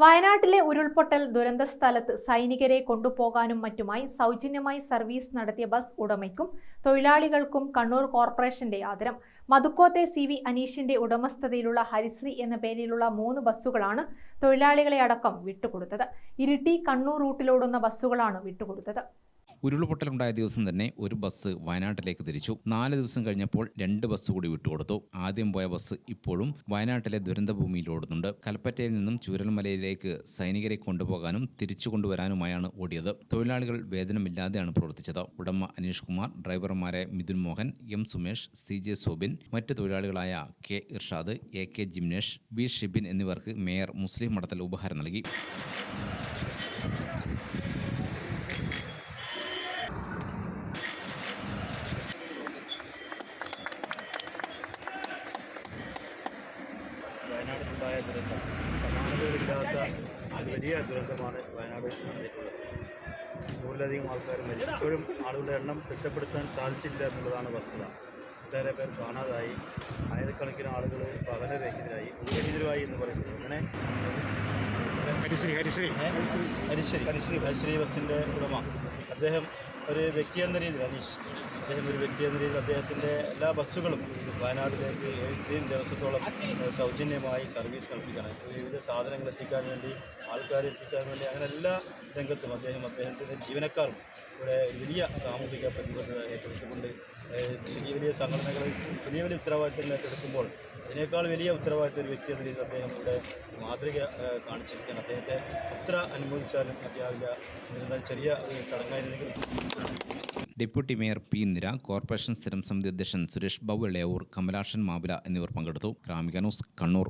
വയനാട്ടിലെ ഉരുൾപൊട്ടൽ ദുരന്ത സ്ഥലത്ത് സൈനികരെ കൊണ്ടുപോകാനും മറ്റുമായി സൗജന്യമായി സർവീസ് നടത്തിയ ബസ് ഉടമയ്ക്കും തൊഴിലാളികൾക്കും കണ്ണൂർ കോർപ്പറേഷന്റെ ആദരം. മതുക്കോത്തെ സി വി അനീഷിന്റെ ഉടമസ്ഥതയിലുള്ള ഹരിശ്രീ എന്ന പേരിലുള്ള മൂന്ന് ബസ്സുകളാണ് തൊഴിലാളികളെ അടക്കം വിട്ടുകൊടുത്തത്. ഇരിട്ടി കണ്ണൂർ റൂട്ടിലോടുന്ന ബസ്സുകളാണ് വിട്ടുകൊടുത്തത്. ഉരുൾപൊട്ടലുണ്ടായ ദിവസം തന്നെ ഒരു ബസ് വയനാട്ടിലേക്ക് തിരിച്ചു. നാല് ദിവസം കഴിഞ്ഞപ്പോൾ രണ്ട് ബസ് കൂടി വിട്ടുകൊടുത്തു. ആദ്യം പോയ ബസ് ഇപ്പോഴും വയനാട്ടിലെ ദുരന്തഭൂമിയിൽ ഓടുന്നുണ്ട്. കൽപ്പറ്റയിൽ നിന്നും ചൂരൽമലയിലേക്ക് സൈനികരെ കൊണ്ടുപോകാനും തിരിച്ചു കൊണ്ടുവരാനുമായാണ് ഓടിയത്. തൊഴിലാളികൾ വേതനമില്ലാതെയാണ് പ്രവർത്തിച്ചത്. ഉടമ Aneesh Kumar ഡ്രൈവർമാരെ Mithun Mohan M Sumesh C J Sobin മറ്റ് തൊഴിലാളികളായ K Irshad A K Jimnesh B Shibin എന്നിവർക്ക് മേയർ മുസ്ലിം മഠത്തിൽ ഉപഹാരം നൽകി. വയനാട്ടിലുണ്ടായ ദുരന്തം. സമാനതകളില്ലാത്ത വലിയ ദുരന്തമാണ് വയനാട് നടന്നിട്ടുള്ളത്. നൂറിലധികം ആൾക്കാർ മരിച്ചു. ഇപ്പോഴും ആളുകളുടെ എണ്ണം തിട്ടപ്പെടുത്താൻ സാധിച്ചില്ല എന്നുള്ളതാണ് വസ്തുത. ഒട്ടേറെ പേർ കാണാതായി. ആയിരക്കണക്കിന് ആളുകൾ പകലരഹിതരായി ഭൂരഹിതരായി എന്ന് പറയുന്നത്. അങ്ങനെ ഹരിശ്രീ ഹരിശ്രീ. ഹരിശ്രീ ഹരിശ്രീ ഹരിശ്രീ ബസിന്റെ ഉടമ. അദ്ദേഹം ഒരു വ്യക്തി എന്ന രീതിയിൽ അനീഷ് അദ്ദേഹം ഒരു വ്യക്തി എന്ന രീതിയിൽ അദ്ദേഹത്തിന്റെ എല്ലാ ബസ്സുകളും വയനാട്ടിലേക്ക് ഇത്രയും ദിവസത്തോളം സൗജന്യമായി സർവീസ് കൽപ്പിക്കണം. വിവിധ സാധനങ്ങൾ എത്തിക്കാൻ വേണ്ടി ആൾക്കാരെ എത്തിക്കാൻ വേണ്ടി അങ്ങനെ എല്ലാ രംഗത്തും അദ്ദേഹം അദ്ദേഹത്തിന്റെ ജീവനക്കാരും ഇവിടെ വലിയ സാമൂഹിക പ്രതിബദ്ധത ഏറ്റെടുത്തുകൊണ്ട് വലിയ വലിയ സംഘടനകൾ വലിയ വലിയ ഉത്തരവാദിത്തങ്ങൾ ഏറ്റെടുക്കുമ്പോൾ അതിനേക്കാൾ വലിയ ഉത്തരവാദിത്തം ഒരു വ്യക്തി എന്ന രീതിയിൽ അദ്ദേഹം ഇവിടെ മാതൃക കാണിച്ചിരിക്കുകയാണ്. അദ്ദേഹത്തെ എത്ര അനുമോദിച്ചാലും മതിയാവില്ല എന്നിരുന്നാൽ ചെറിയ ചടങ്ങായിരുന്നെങ്കിൽ deputy mayor P Indira corporation സ്ഥിരം സമിതി അധ്യക്ഷൻ സുരേഷ് ബാബു ഇളയാവൂർ കമലാക്ഷൻ മാവില എന്നിവർ പങ്കെടുത്തു. ഗ്രാമിക ന്യൂസ് കണ്ണൂർ.